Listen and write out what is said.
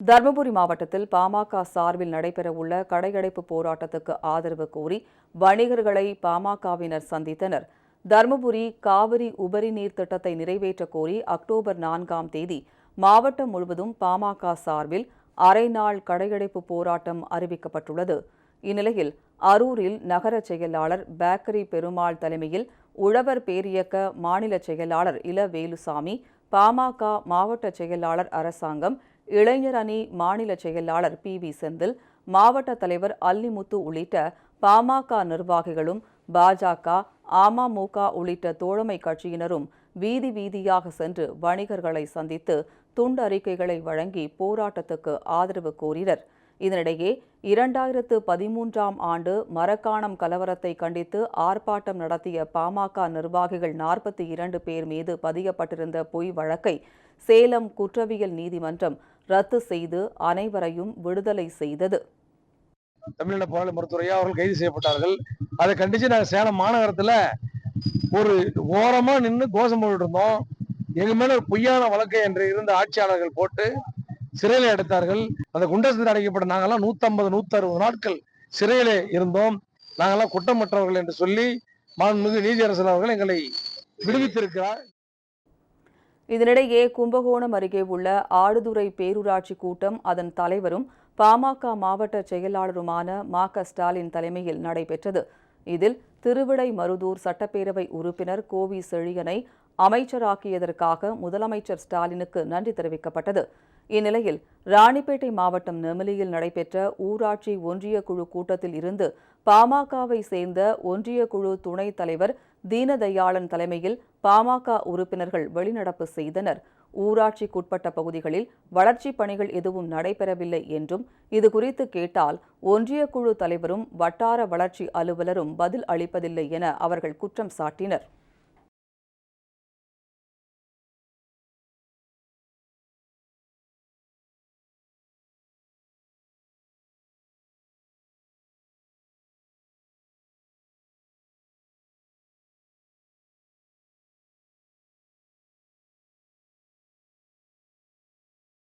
தருமபுரி மாவட்டத்தில் பாமக சார்பில் நடைபெறவுள்ள கடையடைப்பு போராட்டத்துக்கு ஆதரவு கோரி வணிகர்களை பாமகவினர் சந்தித்தனர். தருமபுரி காவிரி உபரி நீர் திட்டத்தை நிறைவேற்ற கோரி அக்டோபர் நான்காம் தேதி மாவட்டம் முழுவதும் பாமக சார்பில் அரை நாள் கடையடைப்பு போராட்டம் அறிவிக்கப்பட்டுள்ளது. இந்நிலையில் அரூரில் நகர செயலாளர் பேக்கரி பெருமாள் தலைமையில் உழவர் பேரியக்க மாநில செயலாளர் இள வேலுசாமி பாமக மாவட்ட செயலாளர் அரசாங்கம் இளைஞர் அணி மாநில செயலாளர் பி. வி. செந்தில் மாவட்ட தலைவர் அல்லிமுத்து உள்ளிட்ட பாமக நிர்வாகிகளும் பாஜக அமமுக உள்ளிட்ட தோழமை கட்சியினரும் வீதி வீதியாக சென்று வணிகர்களை சந்தித்து துண்டறிக்கைகளை வழங்கி போராட்டத்துக்கு ஆதரவு கோரினர். இதனிடையே இரண்டாயிரத்து பதிமூன்றாம் ஆண்டு மரக்காணம் கலவரத்தை கண்டித்து ஆர்ப்பாட்டம் நடத்திய பாமக நிர்வாகிகள் நாற்பத்தி இரண்டு பேர் மீது பதியப்பட்டிருந்த பொய் வழக்கை சேலம் குற்றவியல் நீதிமன்றம் ரத்து செய்து அனைவரையும் விடுதலை செய்தது. தமிழ்நாடு போராளி மருத்துவரையா அவர்கள் கைது செய்யப்பட்டார்கள். அதை கண்டிச்சு நாங்கள் சேலம் மாநகரத்துல ஒரு ஓரமா நின்று கோஷம் போட்டு இருந்தோம். எங்க மேல ஒரு பொய்யான வழக்கு என்று இருந்த ஆட்சியாளர்கள் போட்டு சிறையில எடுத்தார்கள். அந்த குண்டசத்தில் அடைக்கப்பட்ட நாங்கெல்லாம் நூத்தம்பது நூத்தி அறுபது நாட்கள் சிறையிலே இருந்தோம். நாங்கெல்லாம் குற்றமற்றவர்கள் என்று சொல்லி மாண்புமிகு நீதியரசர் அவர்கள் எங்களை விடுவித்திருக்கிறார். இதனிடையே கும்பகோணம் அருகே உள்ள ஆடுதுறை பேரூராட்சி கூட்டம் அதன் தலைவரும் பாமக மாவட்ட செயலாளருமான மா க ஸ்டாலின் தலைமையில் நடைபெற்றது. இதில் திருவிடை மருதூர் சட்டப்பேரவை உறுப்பினர் கோவி செழியனை அமைச்சராக்கியதற்காக முதலமைச்சர் ஸ்டாலினுக்கு நன்றி தெரிவிக்கப்பட்டது. இந்நிலையில் ராணிப்பேட்டை மாவட்டம் நெமிலியில் நடைபெற்ற ஊராட்சி ஒன்றிய குழு கூட்டத்தில் இருந்து பாமகவை சேர்ந்த ஒன்றிய குழு துணைத் தலைவர் தீனதயாளன் தலைமையில் பாமக உறுப்பினர்கள் வெளிநடப்பு செய்தனர். ஊராட்சிக்குட்பட்ட பகுதிகளில் வளர்ச்சிப் பணிகள் எதுவும் நடைபெறவில்லை என்றும் இதுகுறித்து கேட்டால் ஒன்றிய குழு தலைவரும் வட்டார வளர்ச்சி அலுவலரும் பதில் அளிப்பதில்லை என அவர்கள் குற்றம் சாட்டினர்.